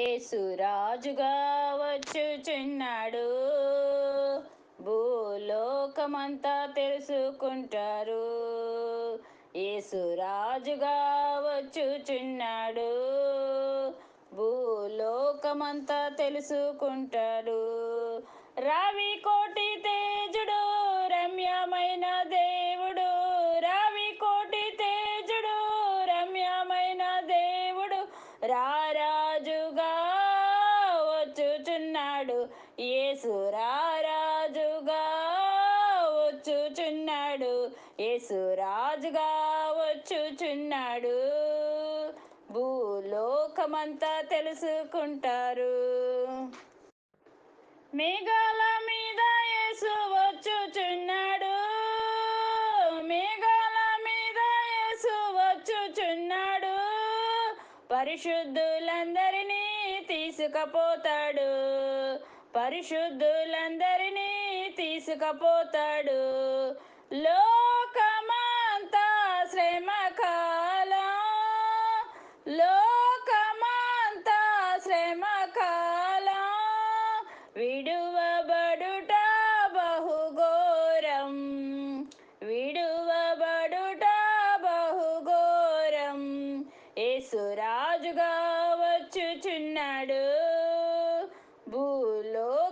యేసురాజుగా వచ్చుచున్నాడు. భూలోకమంతా తెలుసుకుంటారు. యేసురాజుగా వచ్చుచున్నాడు. భూలోకమంతా తెలుసుకుంటాడు. రావి కోటి తేజుడు రమ్యమైన దేవుడు. రావి కోటి తేజుడు రమ్యమైన దేవుడు. రా వచ్చుచున్నాడు ఏసురారాజుగా వచ్చుచున్నాడు. యేసురాజుగా వచ్చుచున్నాడు. భూలోకమంతా తెలుసుకుంటారు. మేఘాల మీద యేసు వచ్చుచున్నాడు. మేఘాల మీద యేసు వచ్చుచున్నాడు. పరిశుద్ధులందరూ తీసుకపోతాడు. పరిశుద్ధులందరినీ తీసుకపోతాడు. లో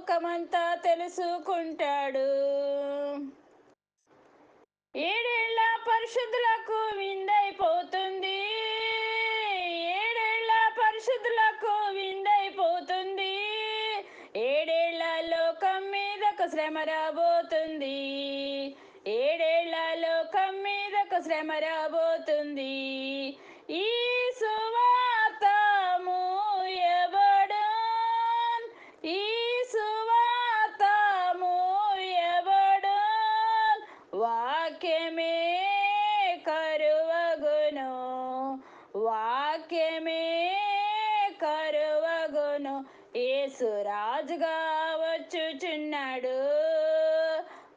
లోకమంతా తెలుసుకుంటాడు. ఏడేళ్ళ పరిశుద్ధులకు విందైపోతుంది. ఏడేళ్ళ పరిశుద్ధులకు విందైపోతుంది. ఏడేళ్ళ లోకం మీదకు శ్రమ రాబోతుంది. ఏడేళ్ళ లోకం మీదకు శ్రమ రాబోతుంది. ఈ సువార్త మూయబడు ఈ వాక్యమే కరువగును. యేసు రాజుగా వచ్చుచున్నాడు.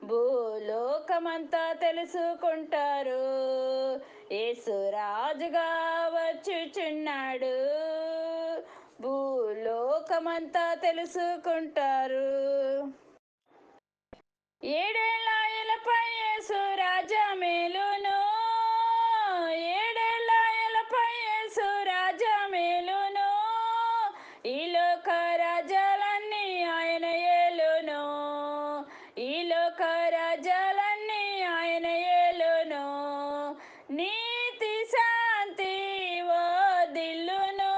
భూలోకమంతా తెలుసుకుంటారు. యేసు రాజుగా వచ్చుచున్నాడు. భూలోకమంతా తెలుసుకుంటారు. ఏడేళ్ళ ఎలపై యేసు రాజా మేలు నీతి శాంతి ఓ దిల్లును.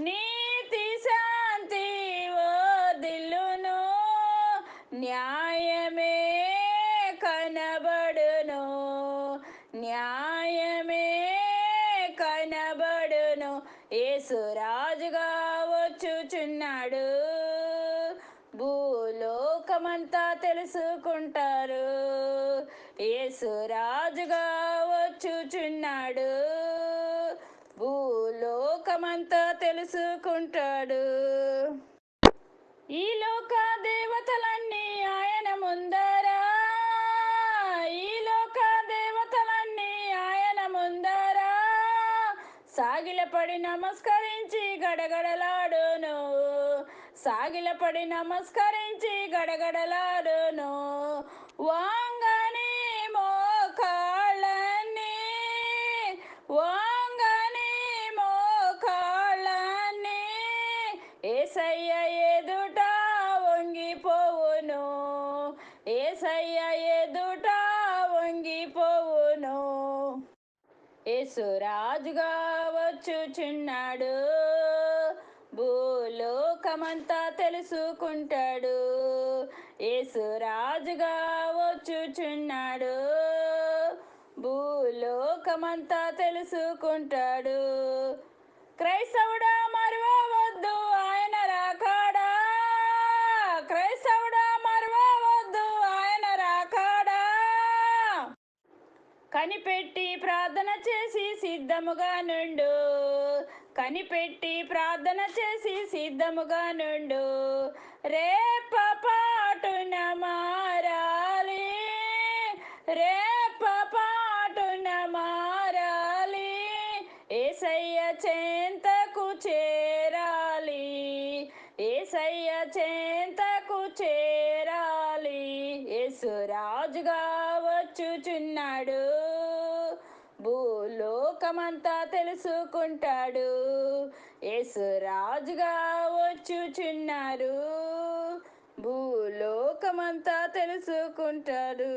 నీతి శాంతి ఓ దిల్లును. న్యాయమే కనబడును. న్యాయమే కనబడును. యేసు రాజుగా వచ్చుచున్నాడు. భూలోకమంతా తెలుసుకుంటారు. యేసు రాజుగా వచ్చుచున్నాడు భూలోకమంతా తెలుసుకుంటాడు. ఈ లోక దేవతలన్నీ ఆయన ముందరా. ఈ లోక దేవతలన్నీ ఆయన ముందరా. సాగిలపడి నమస్కరించి గడగడలాడును. సాగిలపడి నమస్కరించి గడగడలాడును. వా యేసు రాజుగా వచ్చుచున్నాడు. భూలోకమంతా తెలుసుకుంటాడు. యేసు రాజుగా వచ్చుచున్నాడు. భూలోకమంతా తెలుసుకుంటాడు. క్రైస్తవుడా కనిపెట్టి ప్రార్థన చేసి సిద్ధముగా నుండు. కనిపెట్టి ప్రార్థన చేసి సిద్ధముగా నుండు. రేప పాటున మారాలి. రేప పాటున మారాలి. ఏసయ్య చెంతకు చేరాలి. ఏసయ్య చెంతకు చేరాలి. యేసు రాజుగా వచ్చుచున్నాడు. లోకమంతా తెలుసుకుంటాడు. యేసు రాజుగా వచ్చుచున్నారు. భూలోకమంతా తెలుసుకుంటాడు.